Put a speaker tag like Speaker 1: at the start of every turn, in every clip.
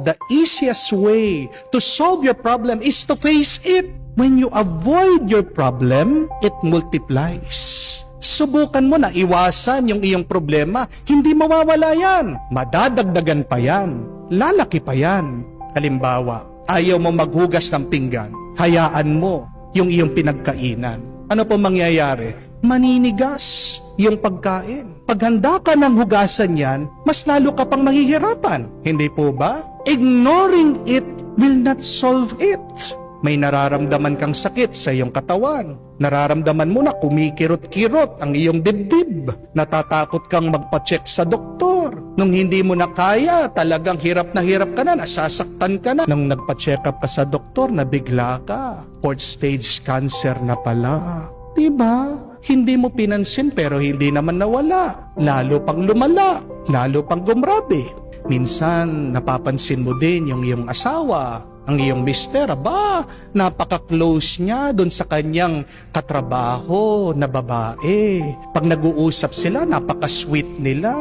Speaker 1: The easiest way to solve your problem is to face it. When you avoid your problem, it multiplies. Subukan mo na iwasan yung iyong problema. Hindi mawawala yan. Madadagdagan pa yan. Lalaki pa yan. Halimbawa, ayaw mo maghugas ng pinggan. Hayaan mo yung iyong pinagkainan. Ano po mangyayari? Maninigas yung pagkain. Pag handa ka ng hugasan yan, mas lalo ka pang mahihirapan. Hindi po ba? Ignoring it will not solve it. May nararamdaman kang sakit sa iyong katawan. Nararamdaman mo na kumikirot-kirot ang iyong dibdib. Natatakot kang magpa-check sa doktor. Nung hindi mo na kaya, talagang hirap na hirap ka na, nasasaktan ka na. Nung nagpa-check up ka sa doktor, nabigla ka. Fourth stage cancer na pala. Diba? Hindi mo pinansin pero hindi naman nawala. Lalo pang lumala. Lalo pang gumrabe. Minsan, napapansin mo din yung iyong asawa, ang iyong mister, aba, napaka-close niya doon sa kanyang katrabaho na babae. Pag nag-uusap sila, napaka-sweet nila.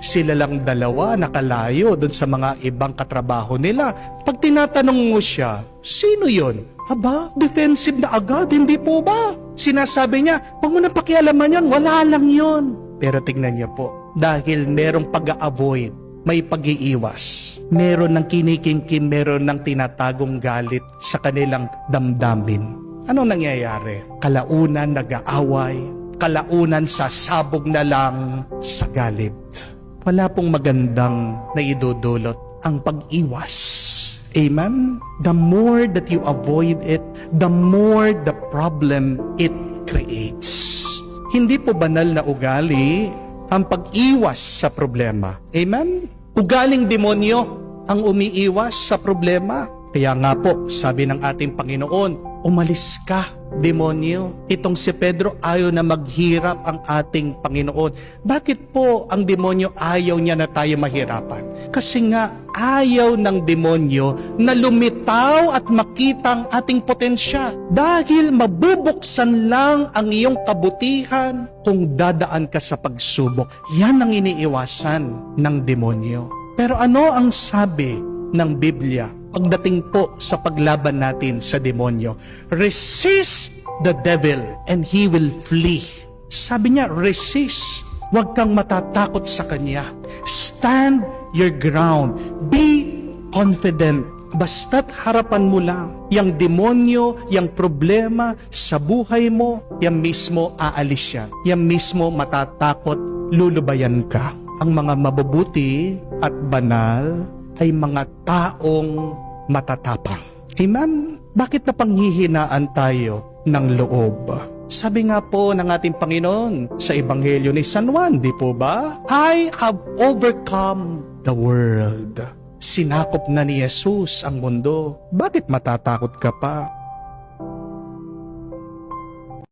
Speaker 1: Sila lang dalawa, nakalayo doon sa mga ibang katrabaho nila. Pag tinatanong mo siya, sino yon? Aba, defensive na agad, hindi po ba? Sinasabi niya, huwag mo na pakialaman yon, wala lang yon. Pero tignan niyo po, dahil merong pag-avoid, may pag-iiwas. Meron ng kinikimkim, meron ng tinatagong galit sa kanilang damdamin. Ano nangyayari? Kalaunan nag-aaway, kalaunan sasabog na lang sa galit. Wala pong magandang naidudulot ang pag-iwas. Amen? The more that you avoid it, the more the problem it creates. Hindi po banal na ugali ang pag-iwas sa problema. Amen? Ugaling demonyo ang umiiwas sa problema. Kaya nga po, sabi ng ating Panginoon, umalis ka, demonyo. Itong si Pedro ayaw na maghirap ang ating Panginoon. Bakit po ang demonyo ayaw niya na tayo mahirapan? Kasi nga ayaw ng demonyo na lumitaw at makita ang ating potensya. Dahil mabubuksan lang ang iyong kabutihan kung dadaan ka sa pagsubok. Yan ang iniiwasan ng demonyo. Pero ano ang sabi ng Biblia pagdating po sa paglaban natin sa demonyo? Resist the devil and he will flee. Sabi niya, resist. Huwag kang matatakot sa kanya. Stand your ground. Be confident. Basta't harapan mo lang, yung demonyo, yung problema sa buhay mo, yan mismo aalis yan. Yan mismo matatakot, lulubayan ka. Ang mga mabubuti at banal ay mga taong matatapang. Amen? Bakit napanghihinaan tayo ng loob? Sabi nga po ng ating Panginoon sa Ebanghelyo ni San Juan, di po ba? I have overcome the world. Sinakop na ni Jesus ang mundo. Bakit matatakot ka pa?